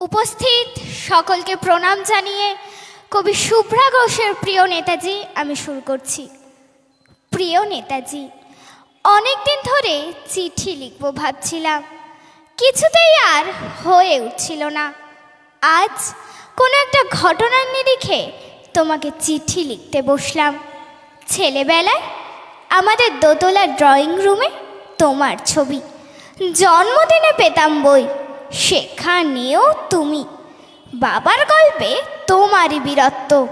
উপস্থিত সকলকে প্রণাম জানিয়ে কবি শুভ্রা ঘোষের প্রিয় নেতাজি, আমি শুরু করছি। প্রিয় নেতাজি অনেক দিন ধরে চিঠি লিখব ভাবছিলাম। কিছুতেই আর হয়ে উঠছিল না। আজ কোনো একটা ঘটনার নিরিখে তোমাকে চিঠি লিখতে বসলাম। ছেলেবেলায় আমাদের দোতলার ড্রয়িং রুমে তোমার ছবি, জন্মদিনে পেতাম বই সেখানেও তুমি। বাবার গল্পে তোমারই বীরত্ব।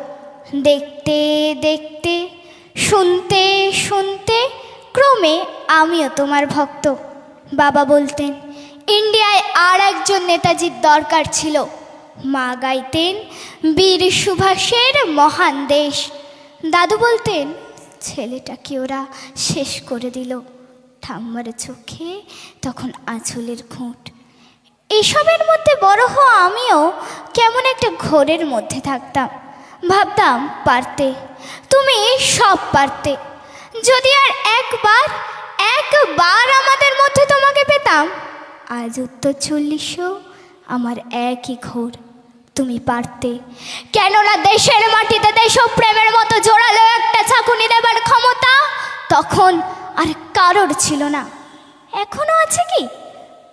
দেখতে দেখতে, শুনতে শুনতে ক্রমে আমিও তোমার ভক্ত। বাবা বলতেন, ইন্ডিয়ায় আর একজন নেতাজির দরকার ছিল। মা গাইতেন, বীর সুভাষের মহান দেশ। দাদু বলতেন, ছেলেটাকে ওরা শেষ করে দিল। ঠাম্মার চোখে তখন আঁচলের খুঁট। এসবের মধ্যে বড় হওয়া আমিও কেমন একটা ঘোরের মধ্যে থাকতাম। ভাবতাম, পারতে, তুমি সব পারতে। যদি আর একবার একবার আমাদের মধ্যে তোমাকে পেতাম, আজ উত্তর চল্লিশও আমার একই ঘোর। তুমি পারতে। কেননা দেশের মাটিতে দেশপ্রেমের মতো জোরালো একটা চাকুনি দেবার ক্ষমতা তখন আর কারোর ছিল না। এখনও আছে কি?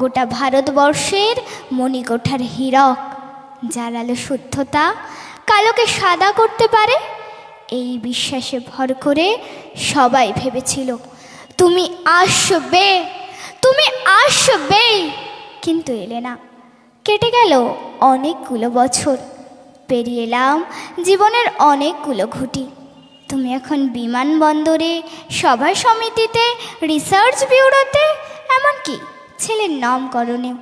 গোটা ভারতবর্ষের মণিকোঠার হীরক। যার আলো শুদ্ধতা কালোকে সাদা করতে পারে? এই বিশ্বাসে ভর করে সবাই ভেবেছিল, তুমি আসবে, তুমি আসবেই কিন্তু এলে না। কেটে গেল অনেকগুলো বছর। পেরিয়ে এলাম জীবনের অনেকগুলো ঘুটি। তুমি এখন বিমানবন্দরে, সভা সমিতিতে, রিসার্চ ব্যুরোতে এমনকি ছেলের নামকরণেও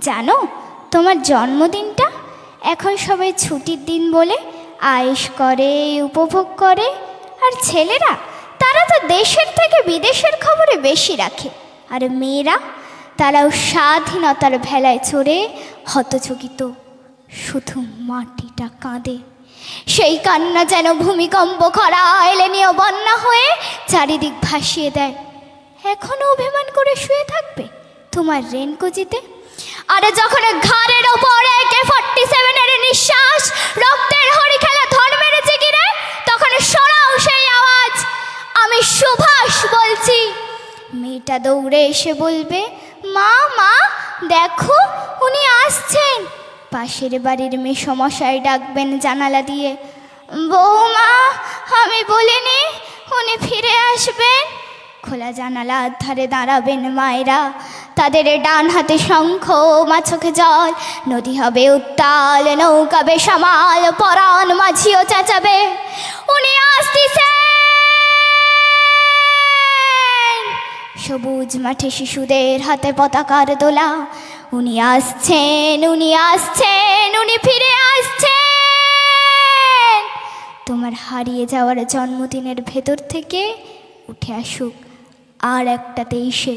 জানো, তোমার জন্মদিনটা? এখন সবাই ছুটির দিন বলে আয়েশ করে, উপভোগ করে। আর ছেলেরা, তারা তো দেশের থেকে বিদেশের খবরে বেশি রাখে। আর মেয়েরা, তারাও স্বাধীনতার ভেলায় চড়ে হতচকিত, শুধু মাটিটা কাঁদে। সেই কান্না যেন ভূমিকম্প খরা এলে নিয়ে বন্যা হয়ে চারিদিক ভাসিয়ে দেয়। এখনও অভিমান করে শুয়ে থাকবে? তোমার রেনকোজিতে আর যখন ঘাড়ের ওপর একে ফর্টি সেভেনের নিঃশ্বাস, রক্তের হরি খেলা ধন মেরেছে কিরে তখন শোনাও সেই আওয়াজ। আমি সুভাষ বলছি। মেয়েটা দৌড়ে এসে বলবে, মা মা, দেখো, উনি আসছেন। পাশের বাড়ির মেয়ে সমস্যায় ডাকবেন জানালা দিয়ে, বৌমা, আমি বলিনি, উনি ফিরে আসবেন। খোলা জানালার ধারে দাঁড়াবেন মায়েরা। তাদের ডান হাতে শঙ্খ মা চোখে জল। নদী হবে উত্তাল, নৌকা বেসামাল পরাণ মাঝিও চেঁচাবে। উনি আসতেছেন। সবুজ মাঠে শিশুদের হাতে পতাকার দোলা। উনি আসছেন উনি আসছেন, উনি ফিরে আসছেন। তোমার হারিয়ে যাওয়ার জন্মদিনের ভেতর থেকে উঠে আসুক, আর একটা তেইশে